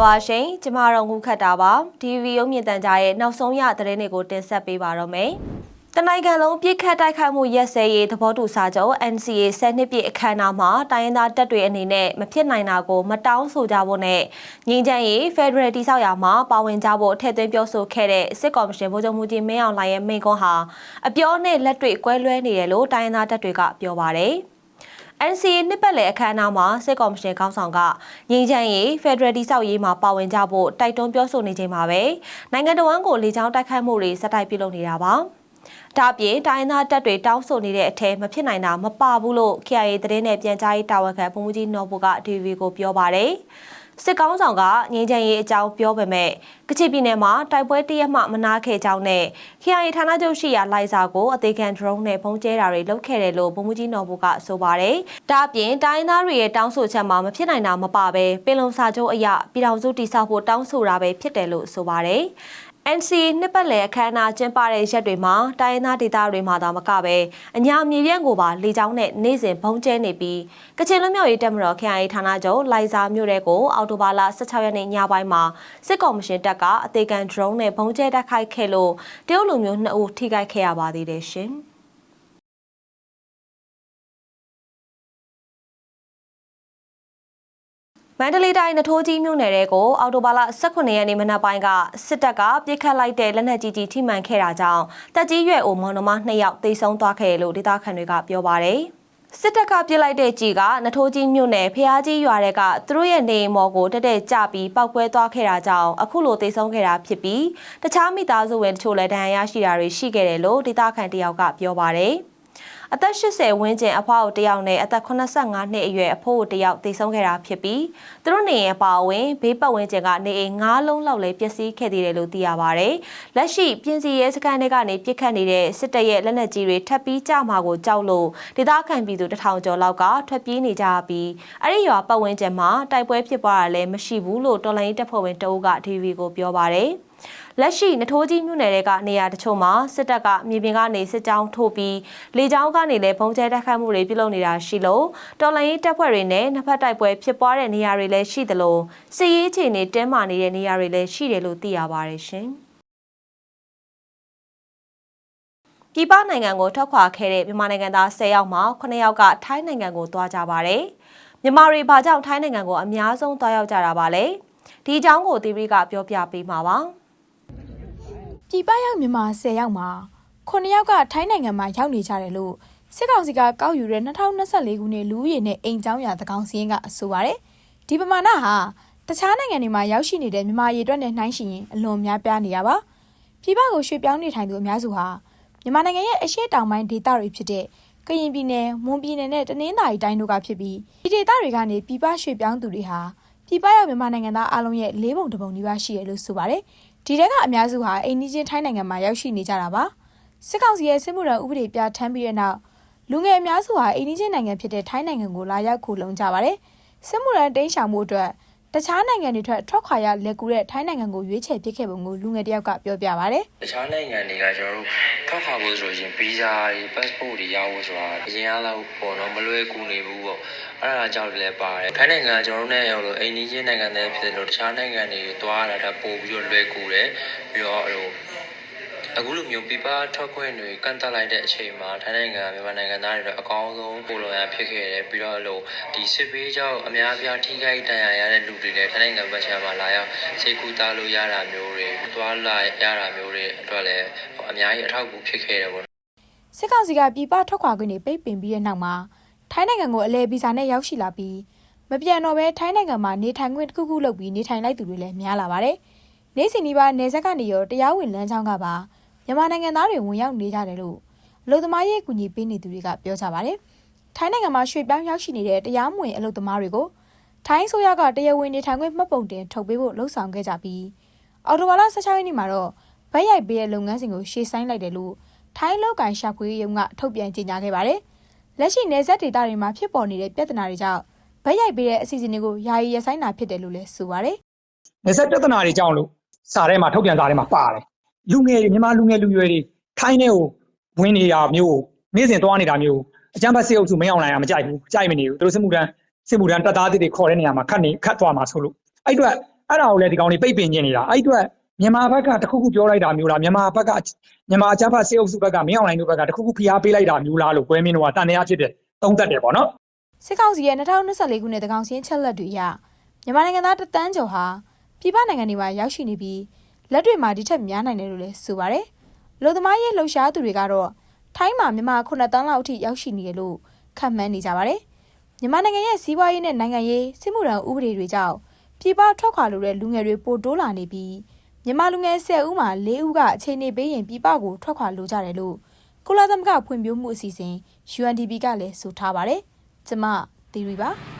ပါရှင်ကျမတို့ငုခတ်တာပါဒီဗီရုံမြင့်တန်ကြားရဲ့နောက်ဆုံးရသတင်းတွေကိုတင်ဆက်ပေးပါတော့မယ်တနိုင်ငံလုံးပြစ်ခတ်တိုက်ခိုက်မှုရက်စဲရေးသဘောတူစာချုပ် NCA 10နှစ်ပြည့်အခမ်းအနားမှာတိုင်းရင်းသားတပ်တွေအနေနဲ့မဖြစ်နိုင်တာကိုမတောင်းဆိုကြဖို့နဲ့ငြိမ်းချမ်းရေး Federal တိဆောက်ရာမှာပါဝင်ကြဖို့ထည့်သွင်းပြောဆိုခဲ့တဲ့စစ်ကော်မရှင်ဗိုလ်ချုပ်မှုကြီးမင်းအောင်လှိုင်ရဲ့မိန့်ခွန်းဟာအပြောနဲ့လက်တွေ့ကွဲလွဲနေတယ်လို့တိုင်းရင်းသားတပ်တွေကပြောပါတယ် NCA နှစ်ပတ်လည်အခမ်းအနားမှာစစ်ကော်မရှင်ခေါင်းဆောင်ကငြိမ်းချမ်းရေး Federal တိဆောက်ရေးမှာပါဝင်ကြဖို့တိုက်တွန်းပြောဆိုနေချိန်မှာပဲနိုင်ငံတော်ဝန်ကိုလေကြောင်းတိုက်ခိုက်မှုတွေစတိုက်ပြုလုပ်နေတာပါ။ဒါ့အပြင်တိုင်းသားတပ်တွေတောင်းဆိုနေတဲ့အထက်မဖြစ်နိုင်တာမပါဘူးလို့ KIA သတင်းနဲ့ပြန်ကြားရေးတာဝန်ခံပုံမှုကြီးနော်ဘူက DV ကိုပြောပါတယ်။ စစ်ကောင်းဆောင်ကငြိမ်းချမ်းရေးအကြောင်းပြောပေမဲ့ကချင်ပြည်နယ်မှာတိုက်ပွဲတရက်မှမနာခဲ့ကြောင်းနဲ့ KIA ဌာနချုပ်ရှိရာလိုက်စာကိုအသေးခံ drone နဲ့ပုံကျဲတာတွေလုပ်ခဲ့တယ်လို့ပုံမှုကြီးနော်ဘူကဆိုပါတယ်။ဒါ့အပြင်တိုင်းသားတွေရဲ့တောင်းဆိုချက်မှာမဖြစ်နိုင်တာမပါပဲပင်လုံစာချုပ်အရပြည်ထောင်စုတည်ဆောက်ဖို့တောင်းဆိုတာပဲဖြစ်တယ်လို့ဆိုပါတယ်။ NCA နှစ်ပတ်လည်အခမ်းအနားကျင်းပတဲ့ရက်တွေမှာတိုင်းရင်းသားဒေသတွေမှာသာမကပဲအညာမြေပြန့်ကိုပါလေကြောင်းနဲ့နေ့စဉ်ဘုံကျဲနေပြီးကချင်လွတ်မြောက်ရေးတပ်မတော် KIA ဌာနချုပ်လိုင်ဇာမြို့တဲကိုအော်တိုဘာလ16ရက်နေ့ညပိုင်းမှာစစ်ကော်မရှင်တပ်ကအသေးခံ drone နဲ့ဘုံကျဲတိုက်ခိုက်ခဲ့လို့တရုတ်လူမျိုး2ဦးထိခိုက်ခဲ့ရပါသေးတယ်ရှင်။ မန္တလေးတိုင်းနထိုးကြီးမြို့နယ်တဲကိုအော်တိုဘာလ18ရက်နေ့မနက်ပိုင်းကစစ်တပ်ကပြစ်ခတ်လိုက်တဲ့လက်နက်ကြီးကြီးထိမှန်ခဲ့တာကြောင့်တက်ကြီးရွယ်အိုမောင်နှမ2ယောက်သေဆုံးသွားခဲ့တယ်လို့ဒေသခံတွေကပြောပါတယ်။စစ်တပ်ကပြစ်လိုက်တဲ့ကြီးကနထိုးကြီးမြို့နယ်ဖျားကြီးရွာတဲကသူတို့ရဲ့နေအိမ်မော်ကိုတက်တက်ကြပြီးပောက်ကွဲသွားခဲ့တာကြောင့်အခုလိုသေဆုံးခဲ့တာဖြစ်ပြီးတခြားမိသားစုဝင်တချို့လည်းဒဏ်ရာရရှိတာတွေရှိခဲ့တယ်လို့ဒေသခံတယောက်ကပြောပါတယ်။ အသက်80ဝန်းကျင်အဖွားကိုတယောက်နဲ့အသက်85နှစ်အရွယ်အဖိုးကိုတယောက်သေဆုံးခဲ့တာဖြစ်ပြီးသူတို့နေအိမ်အပါအဝင်ဘေးပတ်ဝန်းကျင်ကနေအိမ်9လုံးလောက်လည်းပျက်စီးခဲ့သေးတယ်လို့သိရပါဗျ။လက်ရှိပြင်စီရဲစခန်းတွေကနေပြစ်ခတ်နေတဲ့စစ်တပ်ရဲ့လက်နက်ကြီးတွေထပ်ပြီးကြမှာကိုကြောက်လို့ဒေသခံပြည်သူတထောင်ကျော်လောက်ကထွက်ပြေးနေကြပြီးအဲ့ဒီရွာပတ်ဝန်းကျင်မှာတိုက်ပွဲဖြစ်ပွားတာလည်းမရှိဘူးလို့တော်လိုင်းတပ်ဖွဲ့ဝင်တအုပ်က DV ကိုပြောပါတယ်။လက်ရှိနထိုးကြီးမြို့နယ်တွေကနေရာတချို့မှာစစ်တပ်ကမြေပြင်ကနေစစ်ကြောင်းထိုးပြီးလေကြောင်းကနေလည်းပုံကျဲတိုက်ခိုက်မှုတွေပြုလုပ်နေတာရှိလို့တော်လိုင်းရေးတပ်ဖွဲ့တွေနဲ့နှစ်ဖက်တိုက်ပွဲဖြစ်ပွားတဲ့နေရာတွေလည်းရှိသလိုစစ်ရေးအခြေအနေတင်းမာနေတဲ့နေရာတွေလည်းရှိတယ်လို့သိရပါတယ်ရှင်။ပြည်ပနိုင်ငံကိုထွက်ခွာခဲ့တဲ့မြန်မာနိုင်ငံသား10ယောက်မှာ9ယောက်ကထိုင်းနိုင်ငံကိုသွားကြပါတယ်။မြန်မာတွေဘာကြောင့်ထိုင်းနိုင်ငံကိုအများဆုံးသွားရောက်ကြတာပါလဲ။ဒီအကြောင်းကိုတီဗီကပြောပြပေးမှာပါ။ပြည်ပရောက်မြန်မာ10ယောက်မှာ 9ယောက်ကထိုင်းနိုင်ငံမှာရောက်နေကြတယ်လို့စစ်ကောင်စီကကောက်ယူတဲ့2024ခုနှစ်လူဦးရေနဲ့အိမ်ကျောင်းရာသကောင်စီရင်ကအဆိုပါတယ်။ဒီပမာဏဟာတခြားနိုင်ငံတွေမှာရောက်ရှိနေတဲ့မြန်မာရေတွက်နဲ့နှိုင်းယှဉ်ရင်အလွန်များပြားနေရပါ။ပြည်ပကိုရွှေ့ပြောင်းနေထိုင်သူအများစုဟာမြန်မာနိုင်ငံရဲ့အရှေ့တောင်ပိုင်းဒေသတွေဖြစ်တဲ့ကရင်ပြည်နယ်၊မွန်ပြည်နယ်နဲ့တနင်္သာရီတိုင်းတို့ကဖြစ်ပြီးဒီဒေသတွေကနေပြည်ပရွှေ့ပြောင်းသူတွေဟာပြည်ပရောက်မြန်မာနိုင်ငံသားအလုံးရဲ့၄ပုံတစ်ပုံနီးပါးရှိရလို့ဆိုပါတယ်။ဒီတဲကအများစုဟာအိန္ဒိချင်းထိုင်းနိုင်ငံမှာရောက်ရှိနေကြတာပါ စစ်ကောင်စီရဲ့စစ်မှုထမ်းဥပဒေပြဋ္ဌာန်းပြီးတဲ့နောက်လူငယ်အများစုဟာအိန္ဒိချင်းနိုင်ငံဖြစ်တဲ့ထိုင်းနိုင်ငံကိုလာရောက်ခိုလုံကြပါတယ်စစ်မှုထမ်းတင်းရှောင်မှုအတွက်တခြားနိုင်ငံတွေထွက်ထွက်ခွာရလက်ကူတဲ့ထိုင်းနိုင်ငံကိုရွေးချယ်ပစ်ခဲ့ပုံကိုလူငယ်တယောက်ကပြောပြပါဗျ။တခြားနိုင်ငံတွေကကျွန်တော်တို့ထွက်ခွာဖို့ဆိုရင်ဗီဇာတွေ passport တွေရဖို့ဆိုတာအရင်အားလောက်ပေါ့နော်မလွယ်ကူနေဘူးပေါ့။အဲ့ဒါကြောင့်လည်းပါတယ်။ထိုင်းနိုင်ငံကကျွန်တော်တို့နဲ့ရောက်လို့အိန္ဒိယနိုင်ငံတွေဖြစ်လို့တခြားနိုင်ငံတွေသွားရတာပို့ပြီးတော့လွယ်ကူတယ်။ပြီးတော့ဟို အခုလိုမျိုးပြပထွက်ခွင့်တွေကန့်တက်လိုက်တဲ့အချိန်မှာထိုင်းနိုင်ငံမြန်မာနိုင်ငံသားတွေတော့အကောင်းဆုံးပိုလုံရဖြစ်ခဲ့တယ်ပြီးတော့လို့ဒီစစ်ဘေးကြောင့်အများအပြားထိခိုက်ဒဏ်ရာရတဲ့လူတွေလည်းထိုင်းနိုင်ငံဘက်ခြမ်းမှာလာရောက်စေကူတာလို့ရတာမျိုးတွေသွားလာရတာမျိုးတွေအတွက်လည်းအများကြီးအထောက်အကူဖြစ်ခဲ့တယ်ပေါ့စစ်ကောင်စီကပြည်ပထွက်ခွာခွင့်တွေပိတ်ပင်ပြီးတဲ့နောက်မှာထိုင်းနိုင်ငံကိုအလဲဗီဇာနဲ့ရောက်ရှိလာပြီးမပြန်တော့ဘဲထိုင်းနိုင်ငံမှာနေထိုင်ခွင့်တစ်ခုခုလုပ်ပြီးနေထိုင်လိုက်သူတွေလည်းများလာပါတယ်။နေ့စဉ်ဒီပါနေဆက်ကနေရောတရားဝင်လမ်းကြောင်းကပါ မြန်မာနိုင်ငံသားတွေဝင်ရောက်နေကြတယ်လို့အလုပ်သမားရေးအကူအညီပေးနေသူတွေကပြောကြပါတယ်။ထိုင်းနိုင်ငံမှာရွှေ့ပြောင်းရောက်ရှိနေတဲ့တရားမဝင်အလုပ်သမားတွေကိုထိုင်းဆိုရကတရားဝင်နေထိုင်ခွင့်မှတ်ပုံတင်ထုတ်ပေးဖို့လှုံ့ဆော်ခဲ့ကြပြီးအော်တိုဘာလ16ရက်နေ့မှာတော့ဗတ်ရိုက်ပေးတဲ့လုပ်ငန်းစဉ်ကိုရှေ့ဆိုင်လိုက်တယ်လို့ထိုင်းလောက်ကန်ရှာဖွေရုံကထုတ်ပြန်ကြေညာခဲ့ပါတယ်။လက်ရှိနေဆက်ဒေတာတွေမှာဖြစ်ပေါ်နေတဲ့ပြဿနာတွေကြောင့်ဗတ်ရိုက်ပေးတဲ့အစီအစဉ်တွေကိုယာယီရဆိုင်တာဖြစ်တယ်လို့လည်းဆိုပါတယ်။နေဆက်ပြဿနာတွေကြောင့်လို့စာထဲမှာထုတ်ပြန်စာထဲမှာပါတယ် လူငယ်တွေမြန်မာလူငယ်လူရွယ်တွေထိုင်းထဲကိုဝင်နေတာမျိုးနေ့စဉ်သွားနေတာမျိုးအကြမ်းဖက်စစ်အုပ်စုမင်းအောင်လိုင်ကမကြိုက်ဘူးကြိုက်မနေဘူးသူတို့စစ်မှုထမ်းစစ်မှုထမ်းတပ်သားတွေခေါ်တဲ့နေရာမှာခတ်နေခတ်သွားမှာဆိုလို့အဲ့အတွက်အဲ့ဒါကိုလည်းဒီကောင်တွေပိတ်ပင်နေနေတာအဲ့အတွက်မြန်မာဘက်ကတခုခုပြောလိုက်တာမျိုးလားမြန်မာဘက်ကမြန်မာအကြမ်းဖက်စေအုပ်စုဘက်ကမင်းအောင်လိုင်းတို့ဘက်ကတခုခုဖိအားပေးလိုက်တာမျိုးလားလို့ကွဲမင်းတို့ကတန်တရားဖြစ်တဲ့သုံးသက်တယ်ပေါ့နော်စစ်ကောင်စီရဲ့2024ခုနှစ်တကောင်စင်းချက်လက်တွေအရမြန်မာနိုင်ငံသားတသန်းကျော်ဟာပြည်ပနိုင်ငံတွေမှာရောက်ရှိနေပြီး လက်တွေမှာဒီထက်များနိုင်တယ်လို့လည်းဆိုပါတယ်။လူသမားရေးလှုပ်ရှားသူတွေကတော့ထိုင်းမှာမြန်မာ9တန်းလောက်အထိရောက်ရှိနေတယ်လို့ခန့်မှန်းနေကြပါတယ်။မြန်မာနိုင်ငံရဲ့စီးပွားရေးနဲ့နိုင်ငံရေးစစ်မှုထမ်းဥပဒေတွေကြောင့်ပြည်ပထွက်ခွာလိုတဲ့လူငယ်တွေပိုတိုးလာနေပြီးမြန်မာလူငယ်10ဦးမှာ4ဦးကအခြေအနေပေးရင်ပြည်ပကိုထွက်ခွာလိုကြတယ်လို့ကုလသမဂ္ဂဖွံ့ဖြိုးမှုအစီအစဉ် UNDP ကလည်းဆိုထားပါတယ်။ကျမသီရီပါ